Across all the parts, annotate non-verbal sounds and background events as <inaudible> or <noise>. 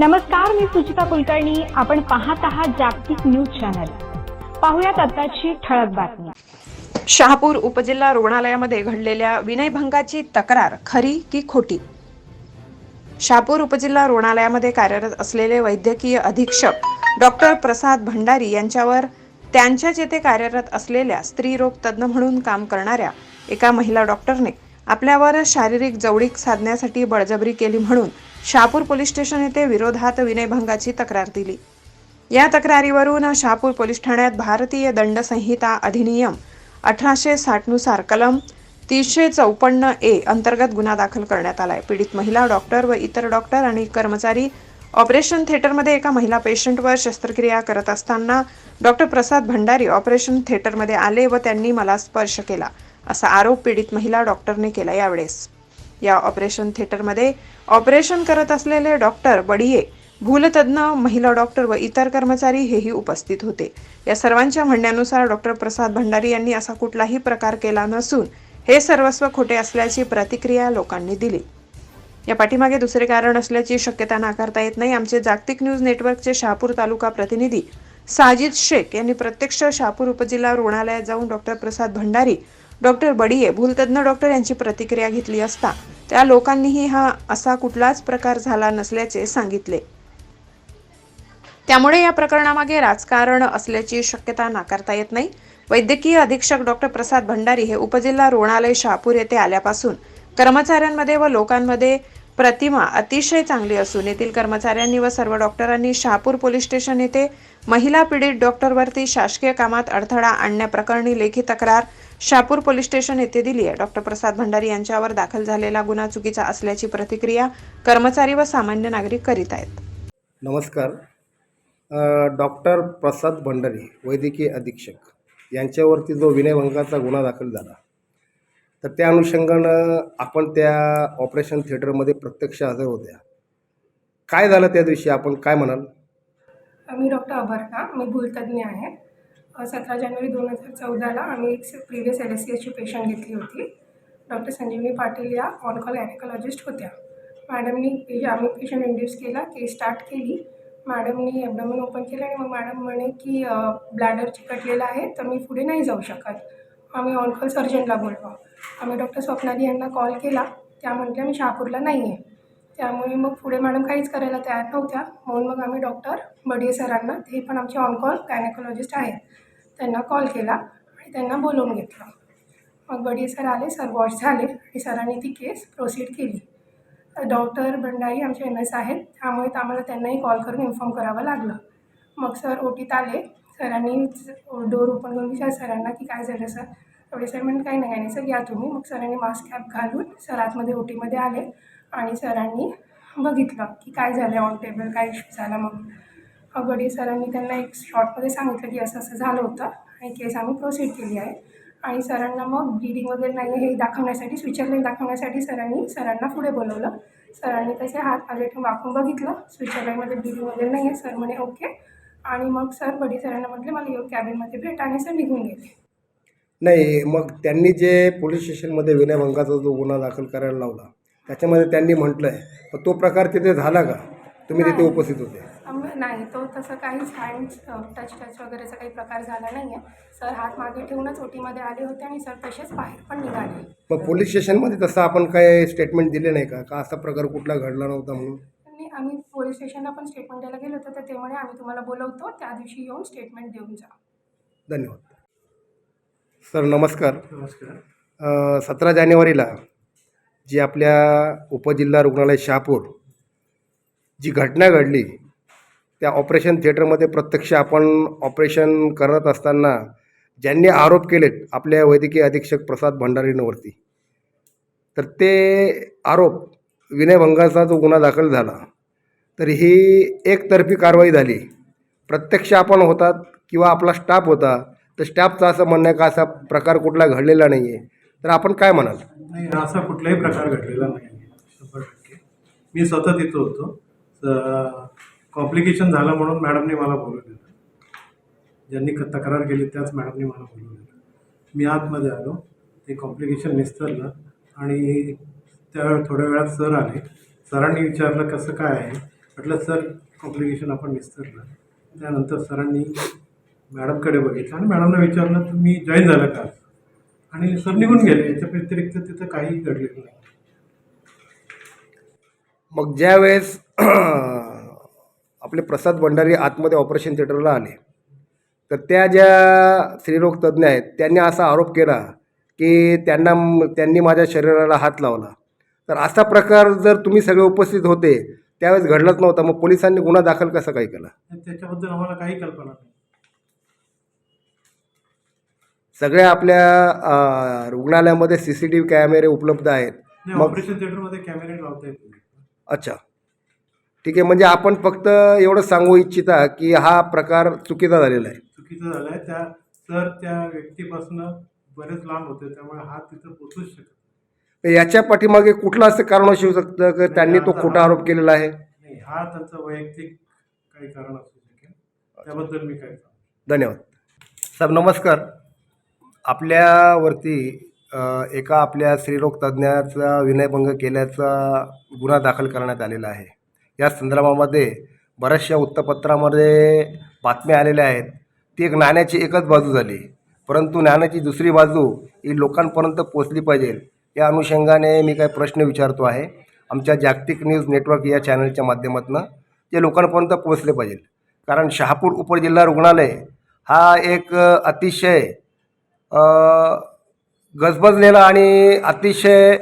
नमस्कार मी सुचिता कुलकर्णी. आपण पाहत आहात जागतिक न्यूज चॅनल. पाहुयात आताची ठळक बातमी. शहापूर उपजिल्हा रुग्णालयामध्ये घडलेल्या विनयभंगाची तक्रार खरी की खोटी? शहापूर उपजिल्हा रुग्णालयामध्ये कार्यरत असलेले वैद्यकीय अधीक्षक डॉक्टर प्रसाद भंडारी यांच्यावर त्यांच्याच येथे कार्यरत असलेल्या स्त्रीरोग तज्ज्ञ म्हणून काम करणाऱ्या एका महिला डॉक्टरने आपल्यावर शारीरिक जवळीक साधण्यासाठी बळजबरी केली म्हणून शहापूर पोलीस स्टेशन येथे विरोधात विनयभंगाची तक्रार दिली. या तक्रारीवरून शहापूर पोलीस ठाण्यात भारतीय दंड संहिता अधिनियम अठराशे साठनुसार कलम तीनशे चौपन्न ए अंतर्गत गुन्हा दाखल करण्यात आलाय. पीडित महिला डॉक्टर व इतर डॉक्टर आणि कर्मचारी ऑपरेशन थिएटरमध्ये एका महिला पेशंटवर शस्त्रक्रिया करत असताना डॉक्टर प्रसाद भंडारी ऑपरेशन थिएटरमध्ये आले व त्यांनी मला स्पर्श केला असा आरोप पीडित महिला डॉक्टरने केला यावेळेस. या ऑपरेशन थिएटरमध्ये. ऑपरेशन करत असलेले डॉक्टर बडिये भूलतज्ञ महिला डॉक्टर व इतर कर्मचारी हेही उपस्थित होते. या सर्वांच्या म्हणण्यानुसार डॉक्टर प्रसाद भंडारी यांनी असा कुठलाही प्रकार केला नसून हे सर्वस्व खोटे असल्याची प्रतिक्रिया लोकांनी दिली. या पाठीमागे दुसरे कारण असल्याची शक्यता नाकारता येत नाही. आमचे जागतिक न्यूज नेटवर्कचे शहापूर तालुका प्रतिनिधी साजिद शेख यांनी प्रत्यक्ष शहापूर उपजिल्हा रुग्णालयात जाऊन डॉक्टर प्रसाद भंडारी डॉक्टर बडिये भूलतज्ञ डॉक्टर यांची प्रतिक्रिया घेतली असता त्या लोकांनीही हा असा कुठलाच प्रकार झाला नसल्याचे सांगितले. त्यामुळे या प्रकरणामागे राजकारण असल्याची शक्यता नाकारता येत नाही. वैद्यकीय अधीक्षक डॉक्टर प्रसाद भंडारी हे उपजिल्हा रुग्णालय शहापूर येथे आल्यापासून कर्मचाऱ्यांमध्ये व लोकांमध्ये प्रतिमा अतिशय चांगली असून येथील कर्मचाऱ्यांनी व सर्व डॉक्टरांनी शहापूर पोलीस स्टेशन येथे महिला पीडित डॉक्टरवरती शासकीय कामात अडथळा आणण्याप्रकरणी लेखी तक्रार शहापूर पोलीस स्टेशन येथे दिली आहे. डॉक्टर प्रसाद भंडारी यांच्यावर दाखल झालेला गुन्हा चुकीचा असल्याची प्रतिक्रिया कर्मचारी व सामान्य नागरिक करीत आहेत. नमस्कार. डॉक्टर प्रसाद भंडारी वैद्यकीय अधीक्षक यांच्यावरती जो विनयभंगाचा गुन्हा दाखल झाला तर त्या अनुषंगानं आपण त्या ऑपरेशन थिएटरमध्ये प्रत्यक्ष हजर होत्या काय झालं त्या दिवशी? आपण काय म्हणाल? मी डॉक्टर अभरका. मी भूलतज्ञ आहे. सतरा जानेवारी दोन हजार चौदाला आम्ही एक प्रिव्हियस एल एस सी एसची पेशंट घेतली होती. डॉक्टर संजीवनी पाटील या ऑनकॉल ॲनेकॉलॉजिस्ट होत्या. मॅडमनी आम्ही पेशंट इंड्यूस केला केस स्टार्ट केली. मॅडमनी ॲबडॉमिन ओपन केलं आणि मग मॅडम म्हणे की ब्लॅडर चिकटलेलं आहे तर मी पुढे नाही जाऊ शकत. आम्ही ऑनकॉल सर्जनला बोलवा आम्ही डॉक्टर स्वप्नाली यांना कॉल केला. त्या म्हटल्या मी शहापूरला नाही आहे त्यामुळे मग पुढे मॅडम काहीच करायला तयार नव्हत्या. म्हणून मग आम्ही डॉक्टर बडिये सरांना ते पण आमचे ऑनकॉल गायनेकोलॉजिस्ट आहेत. त्यांना कॉल केला आणि त्यांना बोलवून घेतलं. मग बडिये सर आले सर वॉश झाले आणि सरांनी ती केस प्रोसीड केली. डॉक्टर भंडारी आमचे एम एस आहेत त्यामुळे आम्हाला त्यांनाही कॉल करून इन्फॉर्म करावं लागलं. मग सर ओटीत आले. सरांनी डोर ओपन करून विचार सरांना की काय झालं सर? तेवढे सर म्हणून काही नाही नाही सर या तुम्ही. मग सरांनी मास्क कॅप घालून सर आतमध्ये ओटीमध्ये आले आणि सरांनी बघितलं की काय झालं ऑन टेबल काय इश्यू झाला. मग अगडी सरांनी त्यांना एक शॉर्टमध्ये सांगितलं की असं असं झालं होतं. आणि केस आम्ही प्रोसीड केली आहे. आणि सरांना मग ब्लिडिंग वगैरे नाही आहे हे दाखवण्यासाठी स्विचरलाईन दाखवण्यासाठी सरांनी सरांना पुढे बोलवलं. सरांनी तसे हात मागे ठेवून वाकून बघितलं. स्विचरलाईनमध्ये ब्लिडिंग वगैरे नाही आहे सर म्हणे ओके. आणि मग सर बडी सरांना म्हटले मला येऊ कॅबिनमध्ये भेट. आणि सर निघून गेले. नाही मग त्यांनी जे पोलीस स्टेशनमध्ये विनयभंगाचा जो गुन्हा दाखल करायला लावला त्याच्यामध्ये त्यांनी म्हटलं आहे तर तो प्रकार तिथे झाला का? तुम्ही तिथे. उपस्थित होते. नाही तो तसं काहीच हँड टच टच वगैरेचा काही प्रकार झाला नाही आहे सर हात मागे ठेवूनच ओटीमध्ये आले होते आणि सर तसेच बाहेर पण निघाले. मग पोलीस स्टेशनमध्ये तसं आपण काय स्टेटमेंट दिले नाही का? का असा प्रकार कुठला घडला नव्हता म्हणून? आणि आम्ही पोलीस स्टेशनला पण स्टेटमेंट द्यायला गेलो होतो तर ते म्हणे आम्ही तुम्हाला बोलवतो त्या दिवशी येऊन स्टेटमेंट देऊन जा. धन्यवाद. सर नमस्कार. नमस्कार. सतरा जानेवारीला जी आपल्या उपजिल्हा रुग्णालय शहापूर जी घटना घडली त्या ऑपरेशन थिएटरमध्ये प्रत्यक्ष आपण ऑपरेशन करत असताना ज्यांनी आरोप केलेत आपल्या वैद्यकीय अधीक्षक प्रसाद भंडारींवरती तर ते आरोप विनयभंगाचा जो गुन्हा दाखल झाला तर ही एकतर्फी कारवाई झाली. प्रत्यक्ष आपण होतात किंवा आपला स्टाफ होता तर स्टाफचं असं म्हणणं आहे का असा प्रकार कुठला घडलेला नाही आहे तर आपण काय म्हणाल? नाही असा कुठलाही प्रकार घडलेला नाही शंभर टक्के. मी स्वतः तिथं होतो. कॉम्प्लिकेशन झालं म्हणून मॅडमने मला बोलवलेलं ज्यांनी तक्रार केली त्याच मॅडमने मला बोलवलेलं मी आतमध्ये आलो. ते कॉम्प्लिकेशन निस्तरलं. आणि त्या थोड्या वेळात सर आले. सरांनी विचारलं कसं काय आहे? म्हटलं सर कॉम्प्लिकेशन आपण निस्तरलं. त्यानंतर सरांनी मॅडमकडे बघितलं आणि मॅडमला विचारलं तुम्ही जॉईन झालं का? आणि सर निघून गेले. याच्या व्यतिरिक्त तिथं काही घडलेलं नाही. मग ज्या वेळेस <clears throat> आपले प्रसाद भंडारी आतमध्ये ऑपरेशन थिएटरला आले तर त्या ज्या स्त्रीरोग तज्ज्ञ आहेत त्यांनी असा आरोप केला की त्यांना त्यांनी माझ्या शरीराला हात लावला. तर असा प्रकार जर तुम्ही सगळे उपस्थित होते त्यावेळेस घडलाच नव्हता. मग पोलिसांनी गुन्हा दाखल कसा काय केला? त्याच्याबद्दल आम्हाला काही कल्पना नाही. सगळ्या आपल्या रुग्णालयामध्ये सी सी टी व्ही कॅमेरे उपलब्ध आहेत. मग ऑपरेशन थिएटरमध्ये कॅमेरे लावता अच्छा. ठीक आहे म्हणजे आपण फक्त एवढं सांगू इच्छिता की हा प्रकार चुकीचा झालेला आहे. चुकीचं झालं आहे त्या सर त्या व्यक्तीपासून बरेच लांब होते त्यामुळे हात तिथं पोचूच शकत तर याच्या पाठीमागे कुठलं असं कारण असू शकतं की? त्यांनी तो खोटा आरोप केलेला आहे? नाही हा त्यांचा वैयक्तिक काही कारण असू शकेल. त्याबद्दल मी काय धन्यवाद. साहेब नमस्कार. आपल्यावरती एका आपल्या स्त्रीरोग तज्ज्ञाचा विनयभंग केल्याचा गुन्हा दाखल करण्यात आलेला आहे. या संदर्भामध्ये बऱ्याचशा वृत्तपत्रामध्ये बातम्या आलेल्या आहेत. ती एक नाण्याची एकच बाजू झाली. परंतु नाण्याची दुसरी बाजू ही लोकांपर्यंत पोचली पाहिजे या अनुषंगाने मी काही प्रश्न विचारतो आहे. आमच्या जागतिक न्यूज नेटवर्क या चॅनलच्या माध्यमातून ते लोकांपर्यंत पोचले पाहिजे. कारण शहापूर उपजिल्हा रुग्णालय हा एक अतिशय गजबजलेला आणि अतिशय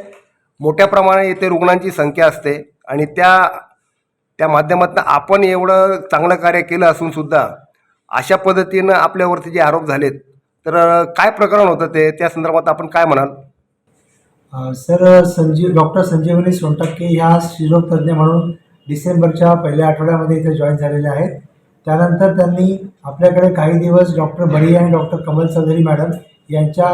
मोठ्या प्रमाणे येथे रुग्णांची संख्या असते. आणि त्या त्या माध्यमातून आपण एवढं चांगलं कार्य केलं असूनसुद्धा अशा पद्धतीनं आपल्यावरती जे आरोप झालेत तर काय प्रकरण होतं ते त्या संदर्भात आपण काय म्हणाल? सर संजीव डॉक्टर संजीवनी सोनटक्के ह्या स्त्रीरोग म्हणून डिसेंबरच्या पहिल्या आठवड्यामध्ये इथे जॉईन झालेले आहेत. त्यानंतर त्यांनी आपल्याकडे काही दिवस डॉक्टर बडी आणि डॉक्टर कमल चौधरी मॅडम यांच्या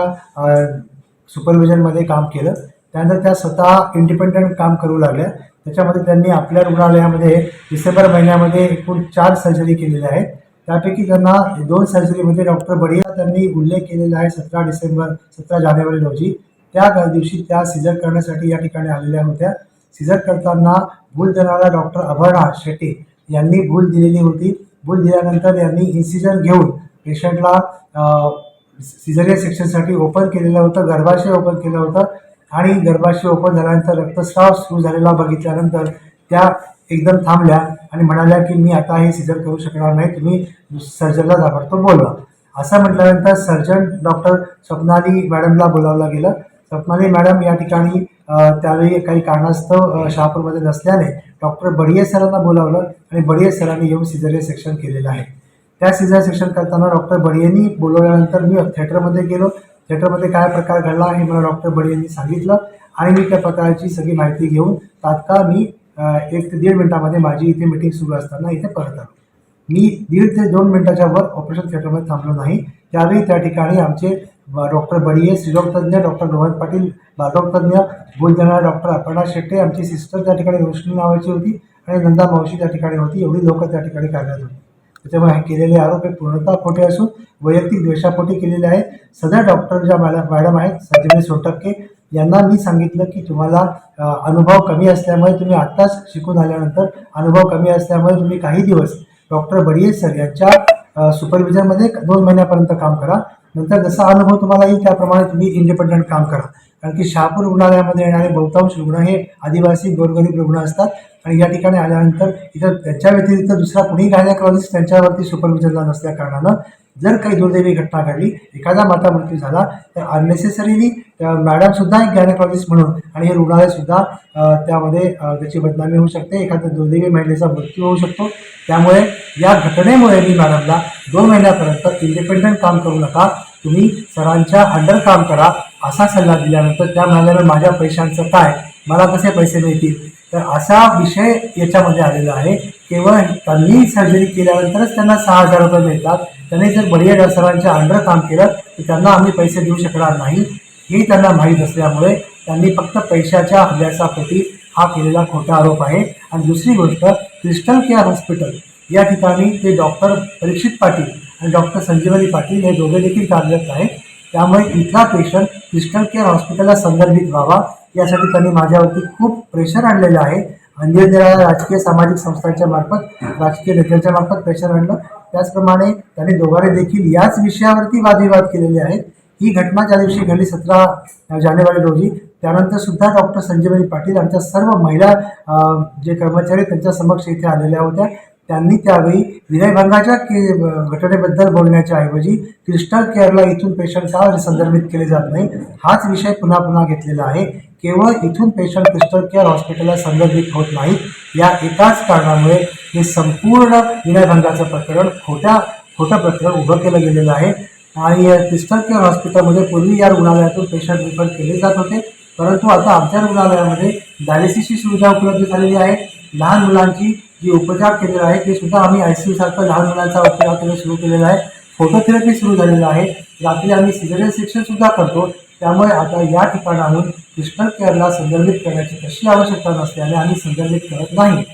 सुपरविजनमध्ये काम केलं. त्यानंतर त्या स्वतः इंडिपेंडंट काम करू लागल्या. त्याच्यामध्ये त्यांनी आपल्या रुग्णालयामध्ये डिसेंबर महिन्यामध्ये एकूण चार सर्जरी केलेल्या आहेत. त्यापैकी त्यांना दोन सर्जरीमध्ये डॉक्टर बडिया त्यांनी उल्लेख केलेला आहे सतरा डिसेंबर सतरा जानेवारी रोजी. त्या दिवशी त्या सिजर करण्यासाठी या ठिकाणी आलेल्या होत्या. सिजर करताना भूल देणारा डॉक्टर अभर्णा शेट्टी यांनी भूल दिलेली होती. भूल दिल्यानंतर यांनी इन्सिजन घेऊन पेशंटला सिझरिया सेक्शनसाठी ओपन केलेलं होतं गर्भाशय ओपन केलं होतं आणि गर्भाशय ओपन झाल्यानंतर रक्तस्राव सुरू झालेला बघितल्यानंतर त्या एकदम थांबल्या आणि म्हणाल्या की मी आता हे सिझर करू शकणार नाही तुम्ही सर्जनला ताबडतोब बोलवा. असं म्हटल्यानंतर सर्जन डॉक्टर स्वप्नाली मॅडमला बोलावलं गेलं. स्वप्नाली मॅडम या ठिकाणी त्यावेळी काही कारणास्तव शहापूरमध्ये नसल्याने डॉक्टर बडिये सरांना बोलावलं आणि बडिये सरांनी येऊन सिझरिया सेक्शन केलेलं आहे. त्या सिझर सेक्शन करताना डॉक्टर बडियांनी बोलवल्यानंतर मी थिएटरमध्ये गेलो. थिएटरमध्ये काय प्रकार घडला हे मला डॉक्टर बडियांनी सांगितलं आणि मी त्या प्रकारची सगळी माहिती घेऊन तात्काळ मी एक ते दीड मिनिटामध्ये माझी इथे मिटिंग सुरू असताना इथे परत आलो. मी दीड ते दोन मिनिटाच्या वर ऑपरेशन थिएटरमध्ये थांबलो नाही. त्यावेळी त्या ठिकाणी आमचे डॉक्टर बडिये स्त्रीरोग डॉक्टर रोहन पाटील बालरोगतज्ञ तज्ज्ञ देणारा डॉक्टर अपर्णा शेट्टे आमची सिस्टर त्या ठिकाणी रोशनी नावाची होती आणि नंदा मावशी त्या ठिकाणी होती. एवढी लोकं त्या ठिकाणी कार्यरत होती. त्याच्यामुळे हे केलेले आरोप हे पूर्णतः खोटे असून वैयक्तिक द्वेषापोटी केलेले आहेत. सदर डॉक्टर ज्या मॅडम मॅडम आहेत संजीवनी सोटक्के यांना मी सांगितलं की तुम्हाला अनुभव कमी असल्यामुळे तुम्ही आत्ताच शिकून आल्यानंतर अनुभव कमी असल्यामुळे तुम्ही काही दिवस डॉक्टर बडिये सर यांच्या सुपरविजनमध्ये दोन महिन्यापर्यंत काम करा. नंतर जसा अनुभव तुम्हाला येईल त्याप्रमाणे तुम्ही इंडिपेंडंट काम करा. कारण की शहापूर रुग्णालयामध्ये येणारे बहुतांश रुग्ण हे आदिवासी गोरगरीब रुग्ण असतात. आणि या ठिकाणी आल्यानंतर इथं त्यांच्या व्यतिरिक्त दुसरा कुणी गायनेकॉलॉजिस्ट त्यांच्यावरती सुपरविजनला नसल्या कारणानं जर काही दुर्दैवी घटना घडली एखादा माता मृत्यू झाला तर अननेसेसरीली मॅडमसुद्धा एक गायनेकॉलॉजिस्ट म्हणून आणि हे रुग्णालयसुद्धा त्यामध्ये त्याची बदनामी होऊ शकते एखाद्या दुर्दैवी महिलेचा मृत्यू होऊ शकतो. त्यामुळे या घटनेमुळे मी मॅडमला दोन महिन्यापर्यंत इंडिपेंडंट काम करू नका. तुम्ही सरांच्या अंडर काम करा. असा सल्ला दिल्यानंतर त्या म्हणाल्यानं माझ्या पैशांचं काय मला कसे पैसे मिळतील? तर असा विषय याच्यामध्ये आलेला आहे. केवळ त्यांनी सर्जरी केल्यानंतरच त्यांना सहा हजार रुपये मिळतात. त्यांनी जर बडिया डॉक्टरांच्या अंडर काम केलं तर त्यांना आम्ही पैसे देऊ शकणार नाही. हे त्यांना माहीत असल्यामुळे त्यांनी फक्त पैशाच्या अभ्यासापोटी हा केलेला खोटा आरोप आहे. आणि दुसरी गोष्ट क्रिस्टल केअर हॉस्पिटल या ठिकाणी ते डॉक्टर परीक्षित पाटील आणि डॉक्टर संजीवनी पाटील हे दोघे देखील कार्यरत आहेत. त्यामुळे इथला पेशंट क्रिस्टल केअर हॉस्पिटलला संदर्भित व्हावा. यासाठी त्यांनी माझ्यावरती खूप प्रेशर आणलेलं आहे. निरनिराळ्या राजकीय सामाजिक संस्थांच्या मार्फत राजकीय नेत्यांच्या मार्फत प्रेशर आणलं. त्याचप्रमाणे त्यांनी दोघांनी देखील याच विषयावरती वादविवाद केलेले आहेत. ही घटना ज्या दिवशी घडली सतरा जानेवारी रोजी त्यानंतर सुद्धा डॉक्टर संजीवनी पाटील आमच्या सर्व महिला जे कर्मचारी त्यांच्या समक्ष इथे आलेल्या होत्या. त्यांनी त्यावेळी विनयभंगाच्या के घटनेबद्दल बोलण्याच्या ऐवजी क्रिस्टल केअरला इथून पेशंट का संदर्भित केले जात नाही हाच विषय पुन्हा पुन्हा घेतलेला आहे. केवळ इथून पेशंट क्रिस्टल केअर हॉस्पिटलला संदर्भित होत नाही या एकाच कारणामुळे हे संपूर्ण विनयभंगाचं प्रकरण खोट्या खोटं प्रकरण उभं केलं गेलेलं आहे. आणि या क्रिस्टल केअर हॉस्पिटलमध्ये पूर्वी या रुग्णालयातून पेशंट रिफर केले जात होते. परंतु आता आमच्या रुग्णालयामध्ये डायलिसिसची सुविधा उपलब्ध झालेली आहे. लहान मुलांची जी उपचार केंद्र आहे ते सुद्धा आम्ही आय सी यूसारखं लहान मुलांचा उपचार केंद्र सुरू केलेला आहे. फोटोथेरपी सुरू झालेलं आहे. रात्री आम्ही सिझरियन सेक्शन सुद्धा करतो. त्यामुळे आता या ठिकाणाहून क्रिस्टल केअरला संदर्भित करण्याची कशी आवश्यकता नसल्याने आम्ही संदर्भित करत नाही.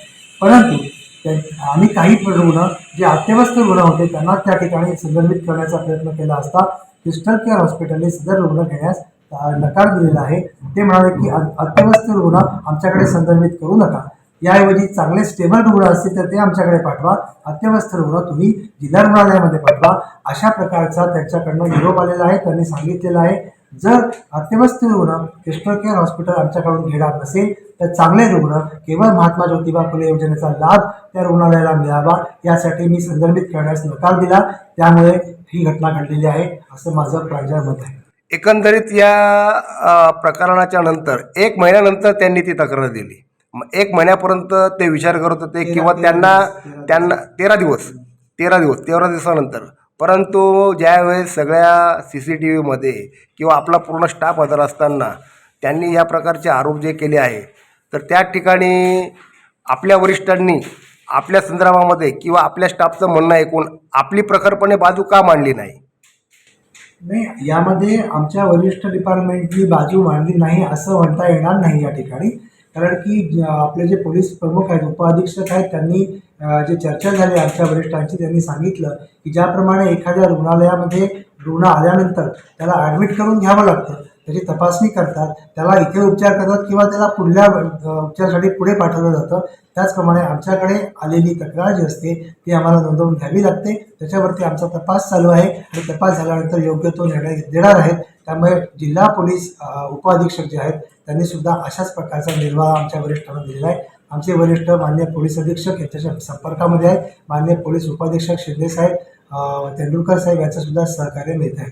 परंतु त्या- आम्ही काही रुग्ण जे अत्यवस्थ रुग्ण होते त्यांना त्या ठिकाणी संदर्भित करण्याचा प्रयत्न केला असता क्रिस्टल केअर हॉस्पिटलने सदर रुग्ण घेण्यास नकार दिलेला आहे. ते म्हणाले की अ- अत्यवस्थ रुग्ण आमच्याकडे संदर्भित करू नका. याऐवजी चांगले स्टेबल रुग्ण असतील तर ते आमच्याकडे पाठवा. अत्यवस्थ रुग्ण तुम्ही जिल्हा रुग्णालयामध्ये पाठवा. अशा प्रकारचा त्यांच्याकडनं निरोप आलेला आहे. त्यांनी सांगितलेलं आहे जर अत्यवस्थ रुग्ण क्रिस्टल केअर हॉस्पिटल आमच्याकडून घेणार नसेल तर चांगले रुग्ण केवळ महात्मा ज्योतिबा फुले योजनेचा लाभ त्या रुग्णालयाला मिळावा. यासाठी मी संदर्भित करण्यास नकार दिला. त्यामुळे ही घटना घडलेली आहे असं माझं प्रांजळ मत आहे. एकंदरीत या प्रकरणाच्या नंतर एक महिन्यानंतर त्यांनी ती तक्रार दिली. एक महिन्यापर्यंत ते विचार करत होते किंवा त्यांना त्यांना तेरा दिवस तेरा दिवस तेरा दिवसानंतर. परंतु ज्यावेळेस सगळ्या सी सी टी व्हीमध्ये किंवा आपला पूर्ण स्टाफ हजर असताना त्यांनी या प्रकारचे आरोप जे केले आहे तर त्या ठिकाणी आपल्या वरिष्ठांनी आपल्या संदर्भामध्ये किंवा आपल्या स्टाफचं म्हणणं ऐकून आपली प्रखरपणे बाजू का मांडली नाही? नाही यामध्ये आमच्या वरिष्ठ डिपार्टमेंटची बाजू मांडली नाही असं म्हणता येणार नाही या ठिकाणी. कारण की ज- आपले जे पोलीस प्रमुख आहेत उपअधीक्षक आहेत त्यांनी जे चर्चा झाली आमच्या वरिष्ठांची त्यांनी सांगितलं की ज्याप्रमाणे एखाद्या रुग्णालयामध्ये रुग्ण आल्यानंतर त्याला ॲडमिट करून घ्यावं लागतं. त्याची तपासणी करतात त्याला इथे उपचार करतात किंवा त्याला पुढल्या उपचारासाठी पुढे पाठवलं जातं. त्याचप्रमाणे आमच्याकडे आलेली तक्रार जी असते ती आम्हाला नोंदवून घ्यावी लागते. त्याच्यावरती आमचा तपास चालू आहे आणि तपास झाल्यानंतर योग्य तो निर्णय देणार आहेत. त्यामुळे जिल्हा पोलीस उपअधीक्षक जे आहेत त्यांनी सुद्धा अशाच प्रकारचा निर्वाह आमच्या वरिष्ठांना दिलेला आहे. आमचे वरिष्ठ मान्य पोलीस अधीक्षक यांच्या संपर्कामध्ये आहेत. मान्य पोलीस उपाधीक्षक शिंदे साहेब तेंडुलकर साहेब यांचं सुद्धा सहकार्य मिळत आहे.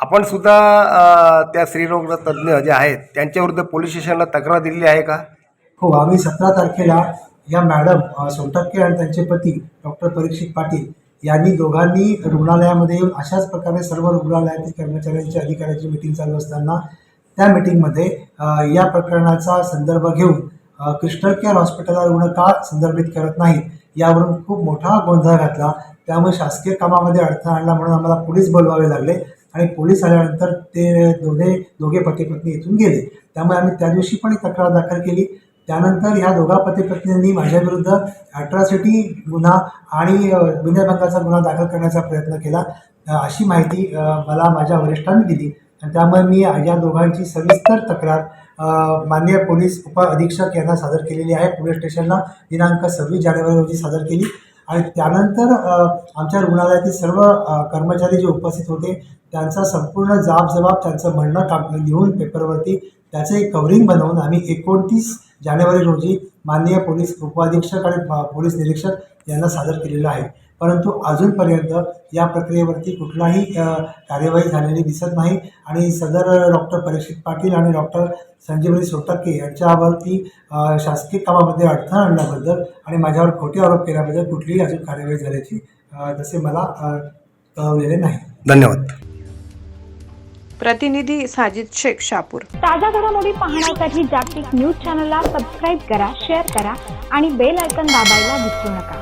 आपण सुद्धा त्या स्त्रीरोग तज्ज्ञ जे आहेत त्यांच्याविरुद्ध पोलीस स्टेशनला तक्रार दिलेली आहे का? हो आम्ही सतरा तारखेला या मॅडम सोनटक्के आणि त्यांचे पती डॉक्टर परीक्षित पाटील यांनी दोघांनी रुग्णालयामध्ये येऊन अशाच प्रकारे सर्व रुग्णालयातील कर्मचाऱ्यांची अधिकाऱ्यांची मिटिंग चालू असताना त्या मिटिंगमध्ये या प्रकरणाचा संदर्भ घेऊन क्रिस्टल केअर हॉस्पिटलला रुग्ण का संदर्भित करत नाहीत यावरून खूप मोठा गोंधळ घातला. त्यामुळे शासकीय कामामध्ये अडथळा आणला म्हणून आम्हाला पोलीस बोलवावे लागले. आणि पोलीस आल्यानंतर ते दोघे दोघे पती पत्नी इथून गेले. त्यामुळे आम्ही त्या दिवशी पण एक तक्रार दाखल केली. त्यानंतर ह्या दोघा पती पत्नींनी माझ्याविरुद्ध अॅट्रॉसिटी गुन्हा आणि विनयभंगाचा गुन्हा दाखल करण्याचा प्रयत्न केला अशी माहिती मला माझ्या वरिष्ठांनी दिली. आणि त्यामुळे मी या दोघांची सविस्तर तक्रार मान्य माननीय पोलीस उप अधीक्षक यांना सादर केलेली आहे. पोलीस स्टेशनला दिनांक सव्वीस जानेवारी रोजी सादर केली. आणि त्यानंतर आमच्या रुग्णालयातील सर्व कर्मचारी जे उपस्थित होते त्यांचा संपूर्ण जाब त्यांचं म्हणणं टाक लिहून पेपरवरती त्याचं एक कव्हरिंग बनवून आम्ही एकोणतीस जानेवारी रोजी माननीय पोलीस उपअधीक्षक आणि पोलीस निरीक्षक यांना सादर केलेलं आहे. परंतु अजूनपर्यंत या प्रक्रियेवरती कुठलाही कार्यवाही झालेली दिसत नाही आणि सदर डॉक्टर परीक्षित पाटील आणि डॉक्टर संजीवनी सोटक्के यांच्यावरती शासकीय कामामध्ये अडथळा आणल्याबद्दल आणि माझ्यावर खोटे आरोप केल्याबद्दल कुठलीही अजून कार्यवाही झाल्याची तसे मला कळवलेले नाही. धन्यवाद. प्रतिनिधी साजिद शेख शापूर. ताज्या घडामोडी पाहण्यासाठी जागतिक न्यूज चॅनलला सबस्क्राईब करा शेअर करा आणि बेल आयकन दाबायला विसरू नका.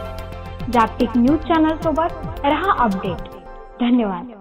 जागतिक न्यूज चॅनल सोबत रहा अपडेट. धन्यवाद.